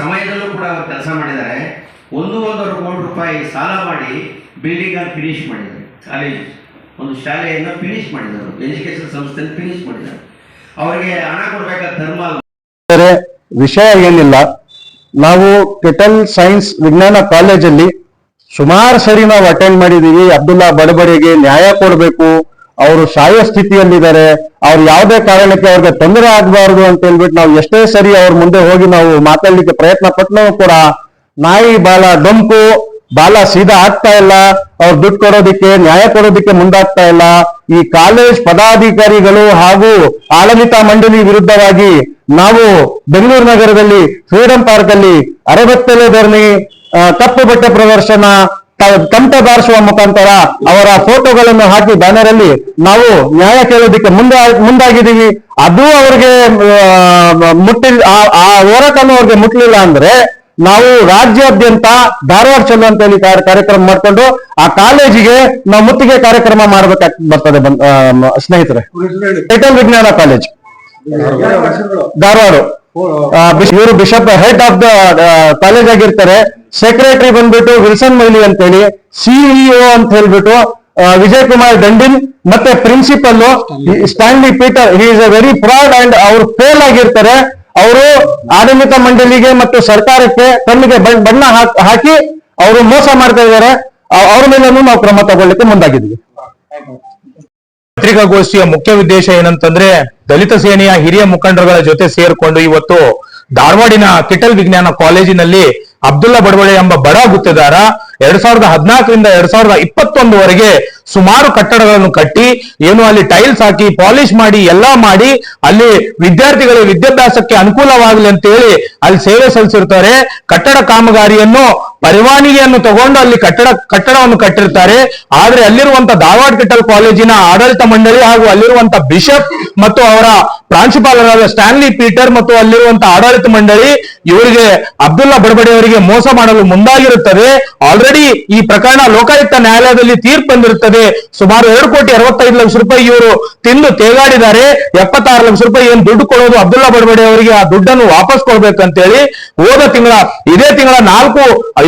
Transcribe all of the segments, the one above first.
ಸಮಯದಲ್ಲೂ ಕೂಡ ಅವರು ಕೆಲಸ ಮಾಡಿದ್ದಾರೆ. ಒಂದು ಒಂದೂವರೆ ಕೋಟಿ ರೂಪಾಯಿ ಸಾಲ ಮಾಡಿ ಬಿಲ್ಡಿಂಗ್ ಅನ್ನು ಫಿನಿಶ್ ಮಾಡಿದ್ದಾರೆ. ಕಾಲೇಜ್ ಒಂದು ಶಾಲೆಯನ್ನು ಫಿನಿಶ್ ಮಾಡಿದರು ಎಜುಕೇಶನ್ ಸಂಸ್ಥೆಯನ್ನು ಫಿನಿಶ್ ಮಾಡಿದ್ದಾರೆ. ಅವರಿಗೆ ಹಣ ಕೊಡಬೇಕಾದ ಧರ್ಮ ವಿಷಯ ಏನಿಲ್ಲ. ನಾವು ಕೆಟಲ್ ಸೈನ್ಸ್ ವಿಜ್ಞಾನ ಕಾಲೇಜಲ್ಲಿ ಸುಮಾರು ಸರಿ ನಾವು ಅಟೆಂಡ್ ಮಾಡಿದ್ದೀವಿ. ಅಬ್ದುಲ್ಲಾ ಬಡಬಡಿಗೆ ನ್ಯಾಯ ಕೊಡಬೇಕು. ಅವರು ಸಾಯೋ ಸ್ಥಿತಿಯಲ್ಲಿದ್ದಾರೆ. ಅವ್ರು ಯಾವುದೇ ಕಾರಣಕ್ಕೆ ಅವ್ರಿಗೆ ತೊಂದರೆ ಆಗಬಾರ್ದು ಅಂತ ಹೇಳ್ಬಿಟ್ಟು ನಾವು ಎಷ್ಟೇ ಸರಿ ಅವ್ರ ಮುಂದೆ ಹೋಗಿ ನಾವು ಮಾತಾಡ್ಲಿಕ್ಕೆ ಪ್ರಯತ್ನ ಪಟ್ಟನೂ ಕೂಡ ನಾಯಿ ಬಾಲ ಡೊಂಕು, ಬಾಲ ಸೀದಾ ಆಗ್ತಾ ಇಲ್ಲ. ಅವ್ರು ದುಡ್ಡು ಕೊಡೋದಿಕ್ಕೆ, ನ್ಯಾಯ ಕೊಡೋದಿಕ್ಕೆ ಮುಂದಾಗ್ತಾ ಇಲ್ಲ. ಈ ಕಾಲೇಜ್ ಪದಾಧಿಕಾರಿಗಳು ಹಾಗೂ ಆಡಳಿತ ಮಂಡಳಿ ವಿರುದ್ಧವಾಗಿ ನಾವು ಬೆಂಗಳೂರು ನಗರದಲ್ಲಿ ಫ್ರೀಡಂ ಪಾರ್ಕ್ ಅಲ್ಲಿ ಅರವತ್ತೆಲೆ ಧರಣಿ ಕಪ್ಪು ಬಟ್ಟೆ ಪ್ರದರ್ಶನ ತಮಟೆ ಬಾರಿಸುವ ಮುಖಾಂತರ ಅವರ ಫೋಟೋಗಳನ್ನು ಹಾಕಿ ಬ್ಯಾನರ್ ಅಲ್ಲಿ ನಾವು ನ್ಯಾಯ ಕೇಳೋದಿಕ್ಕೆ ಮುಂದೆ ಮುಂದಾಗಿದ್ದೀವಿ. ಅದು ಅವ್ರಿಗೆ ಮುಟ್ಟಿ ಮುಟ್ಟಿಲ್ ಆ- ಹೋರಾಟನೂ ಅವ್ರಿಗೆ ಮುಟ್ಲಿಲ್ಲ ಅಂದ್ರೆ ನಾವು ರಾಜ್ಯಾದ್ಯಂತ ಧಾರವಾಡ ಚಲೋ ಅಂತ ಹೇಳಿ ಕಾರ್ಯಕ್ರಮ ಮಾಡ್ಕೊಂಡು ಆ ಕಾಲೇಜಿಗೆ ನಾವು ಮುತ್ತಿಗೆ ಕಾರ್ಯಕ್ರಮ ಮಾಡ್ಬೇಕಾಗ್ ಬರ್ತದೆ ಸ್ನೇಹಿತರೆ. ಟೈಟಲ್ ವಿಜ್ಞಾನ ಕಾಲೇಜ್. ಧಾರವಾಡ. ಇವರು bishop head of the college ಆಗಿರ್ತಾರೆ. ಸೆಕ್ರೆಟರಿ ಬಂದ್ಬಿಟ್ಟು ವಿಲ್ಸನ್ ಮೈಲಿ ಅಂತ ಹೇಳಿ ಸಿಇಒ ಅಂತ ಹೇಳ್ಬಿಟ್ಟು ವಿಜಯ್ ಕುಮಾರ್ ದಂಡಿನ್ ಮತ್ತೆ principal Stanley Peter he is a very proud and ಅವ್ರು ಫೇಲ್ ಆಗಿರ್ತಾರೆ. ಅವರು ಆಡಳಿತ ಮಂಡಳಿಗೆ ಮತ್ತು ಸರ್ಕಾರಕ್ಕೆ ಕಣ್ಣಿಗೆ ಬಣ್ಣ- ಹಾಕ್- ಅವರು ಮೋಸ ಮಾಡ್ತಾ ಇದ್ದಾರೆ. ಅವ್ರ ಮೇಲೂ ನಾವು ಕ್ರಮ ತಗೊಳ್ಳಿಕ್ಕೆ ಮುಂದಾಗಿದ್ದೀವಿ. ಪತ್ರಿಕಾಗೋಷ್ಠಿಯ ಮುಖ್ಯ ಉದ್ದೇಶ ಏನಂತಂದ್ರೆ ದಲಿತ ಸೇನೆಯ ಹಿರಿಯ ಮುಖಂಡರುಗಳ ಜೊತೆ ಸೇರ್ಕೊಂಡು ಇವತ್ತು ಧಾರವಾಡಿನ ಕಿಟಲ್ ವಿಜ್ಞಾನ ಕಾಲೇಜಿನಲ್ಲಿ ಅಬ್ದುಲ್ಲಾ ಬಡವಳೆ ಎಂಬ ಬಡ ಗುತ್ತಿದಾರ ಎರಡ್ ಸಾವಿರದ ಹದಿನಾಲ್ಕರಿಂದ ಎರಡ್ ಸಾವಿರದ ಇಪ್ಪತ್ತೊಂದುವರೆಗೆ ಸುಮಾರು ಕಟ್ಟಡಗಳನ್ನು ಕಟ್ಟಿ, ಏನು ಅಲ್ಲಿ ಟೈಲ್ಸ್ ಹಾಕಿ, ಪಾಲಿಶ್ ಮಾಡಿ, ಎಲ್ಲಾ ಮಾಡಿ, ಅಲ್ಲಿ ವಿದ್ಯಾರ್ಥಿಗಳ ವಿದ್ಯಾಭ್ಯಾಸಕ್ಕೆ ಅನುಕೂಲವಾಗಲಿ ಅಂತ ಹೇಳಿ ಅಲ್ಲಿ ಸೇವೆ ಸಲ್ಲಿಸಿರ್ತಾರೆ. ಕಟ್ಟಡ ಕಾಮಗಾರಿಯನ್ನು ಪರವಾನಗಿಯನ್ನು ತಗೊಂಡು ಅಲ್ಲಿ ಕಟ್ಟಡ, ಕಟ್ಟಡವನ್ನು ಕಟ್ಟಿರ್ತಾರೆ. ಆದ್ರೆ ಅಲ್ಲಿರುವಂತ ಧಾರವಾಡ ಕಿಟಲ್ ಕಾಲೇಜಿನ ಆಡಳಿತ ಮಂಡಳಿ ಹಾಗೂ ಅಲ್ಲಿರುವಂತ ಬಿಷಪ್ ಮತ್ತು ಅವರ ಪ್ರಾಂಶುಪಾಲರಾದ ಸ್ಟ್ಯಾನ್ಲಿ ಪೀಟರ್ ಮತ್ತು ಅಲ್ಲಿರುವಂತ ಆಡಳಿತ ಮಂಡಳಿ ಇವರಿಗೆ ಅಬ್ದುಲ್ಲಾ ಬಡಬಡಿ ಅವರಿಗೆ ಮೋಸ ಮಾಡಲು ಮುಂದಾಗಿರುತ್ತದೆ. ಆಲ್ರೆಡಿ ಈ ಪ್ರಕರಣ ಲೋಕಾಯುಕ್ತ ನ್ಯಾಯಾಲಯದಲ್ಲಿ ತೀರ್ಪು ಬಂದಿರುತ್ತದೆ. ಸುಮಾರು ಎರಡು ಕೋಟಿ ಅರವತ್ತೈದು ಲಕ್ಷ ರೂಪಾಯಿ ಇವರು ತಿಂದು ತೇಗಾಡಿದ್ದಾರೆ. ಎಪ್ಪತ್ತಾರು ಲಕ್ಷ ರೂಪಾಯಿ ಏನ್ ದುಡ್ಡು ಕೊಡೋದು ಅಬ್ದುಲ್ಲಾ ಬಡಬಡಿ ಅವರಿಗೆ ಆ ದುಡ್ಡನ್ನು ವಾಪಸ್ ಕೊಡ್ಬೇಕಂತೇಳಿ ಹೋದ ತಿಂಗಳ, ಇದೇ ತಿಂಗಳ ನಾಲ್ಕು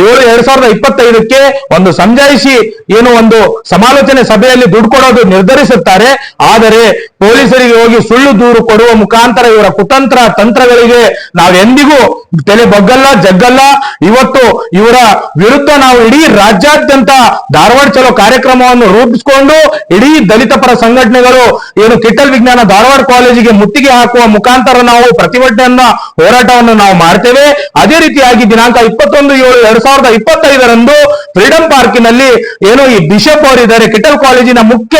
ಏಳು ಎರಡ್ ಸಾವಿರದ ಇಪ್ಪತ್ತೈದಕ್ಕೆ ಒಂದು ಸಂಜಾಯಿಸಿ ಏನು ಒಂದು ಸಮಾಲೋಚನೆ ಸಭೆಯಲ್ಲಿ ದುಡ್ಡು ಕೊಡೋದು ನಿರ್ಧರಿಸುತ್ತಾರೆ. ಆದರೆ ಪೊಲೀಸರಿಗೆ ಹೋಗಿ ಸುಳ್ಳು ದೂರು ಕೊಡುವ ಮುಖಾಂತರ ಇವರ ಕುತಂತ್ರ ತಂತ್ರಗಳಿಗೆ ನಾವೆಂದಿಗೂ ತಲೆ ಬಗ್ಗಲ್ಲ, ಜಗ್ಗಲ್ಲ. ಇವತ್ತು ಇವರ ವಿರುದ್ಧ ನಾವು ಇಡೀ ರಾಜ್ಯಾದ್ಯಂತ ಧಾರವಾಡ ಚಲೋ ಕಾರ್ಯಕ್ರಮವನ್ನು ರೂಪಿಸಿಕೊಂಡು ಇಡೀ ದಲಿತ ಪರ ಸಂಘಟನೆಗಳು ಏನು ಕಿಟ್ಟಲ್ ವಿಜ್ಞಾನ ಧಾರವಾಡ ಕಾಲೇಜಿಗೆ ಮುತ್ತಿಗೆ ಹಾಕುವ ಮುಖಾಂತರ ನಾವು ಪ್ರತಿಭಟನೆಯನ್ನ ಹೋರಾಟವನ್ನು ನಾವು ಮಾಡ್ತೇವೆ. ಅದೇ ರೀತಿಯಾಗಿ ದಿನಾಂಕ ಇಪ್ಪತ್ತೊಂದು ಏಳು ಎರಡ್ ಸಾವಿರದ ಇಪ್ಪತ್ತೈದರಂದು ಫ್ರೀಡಂ ಪಾರ್ಕಿನಲ್ಲಿ ಏನು ಈ ಬಿಷಪ್ ಅವರಿದ್ದಾರೆ ಕಿಟಲ್ ಕಾಲೇಜಿನ ಮುಖ್ಯ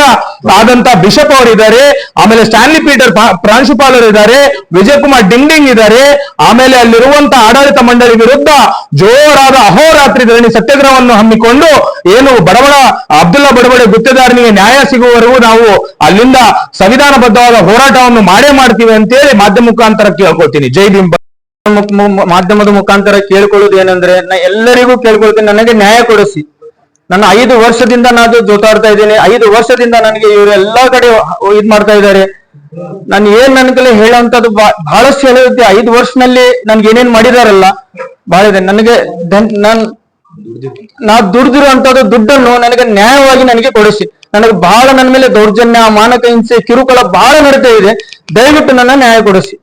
ಆದಂತ ಬಿಷಪ್ ಅವರಿದ್ದಾರೆ ಆಮೇಲೆ ಸ್ಟ್ಯಾನ್ಲಿ ಪೀಟರ್ ಪ್ರಾಂಶುಪಾಲರ್ ಇದ್ದಾರೆ, ವಿಜಯ್ ಕುಮಾರ್ ಡಿಂಗ್ಡಿಂಗ್ ಇದ್ದಾರೆ. ಆಮೇಲೆ ಅಲ್ಲಿರುವಂತಹ ಆಡಳಿತ ಮಂಡಳಿ ವಿರುದ್ಧ ಜೋರಾದ ಅಹೋರಾತ್ರಿ ಧರಣಿ ಸತ್ಯಾಗ್ರಹವನ್ನು ಹಮ್ಮಿಕೊಂಡು ಏನು ಬಡಬಡ, ಅಬ್ದುಲ್ಲಾ ಬಡಬಡೆ ಗುತ್ತೇದಾರನಿಗೆ ನ್ಯಾಯ ಸಿಗುವವರೆಗೂ ನಾವು ಅಲ್ಲಿಂದ ಸಂವಿಧಾನಬದ್ಧವಾದ ಹೋರಾಟವನ್ನು ಮಾಡೇ ಮಾಡ್ತೀವಿ ಅಂತೇಳಿ ಮಾಧ್ಯಮ ಮುಖಾಂತರ ಕೇಳ್ಕೊಳ್ತೀನಿ. ಜೈ ಮು- ಮಾಧ್ಯಮದ ಮುಖಾಂತರ ಕೇಳ್ಕೊಳ್ಳೋದು ಏನಂದ್ರೆ, ನಾ ಎಲ್ಲರಿಗೂ ಕೇಳ್ಕೊಳ್ತೇನೆ, ನನಗೆ ನ್ಯಾಯ ಕೊಡಿಸಿ. ನನ್ನ ಐದು ವರ್ಷದಿಂದ ನಾನು ಜೋತಾಡ್ತಾ ಇದ್ದೀನಿ. ಐದು ವರ್ಷದಿಂದ ನನಗೆ ಇವರು ಎಲ್ಲಾ ಕಡೆ ಇದ್ ಮಾಡ್ತಾ ಇದ್ದಾರೆ. ನಾನು ಏನ್ ನನ್ನ ಹೇಳುವಂತದ್ದು ಬಹಳಷ್ಟು ಹೇಳುತ್ತೆ ಐದು ವರ್ಷನಲ್ಲಿ ನನ್ಗೆ ಏನೇನ್ ಮಾಡಿದಾರಲ್ಲ, ಬಹಳ ಇದೆ. ನನಗೆ ನನ್ ನಾನ್, ನಾ ದುಡ್ದಿರುವಂತದ್ದು ದುಡ್ಡನ್ನು ನನಗೆ ನ್ಯಾಯವಾಗಿ ನನಗೆ ಕೊಡಿಸಿ. ನನಗೆ ಬಹಳ ನನ್ನ ಮೇಲೆ ದೌರ್ಜನ್ಯ ಮಾನಕ ಹಿಂಸೆ, ಕಿರುಕುಳ ಬಹಳ ನಡೀತಾ ಇದೆ. ದಯವಿಟ್ಟು ನನ್ನ ನ್ಯಾಯ ಕೊಡಿಸಿ.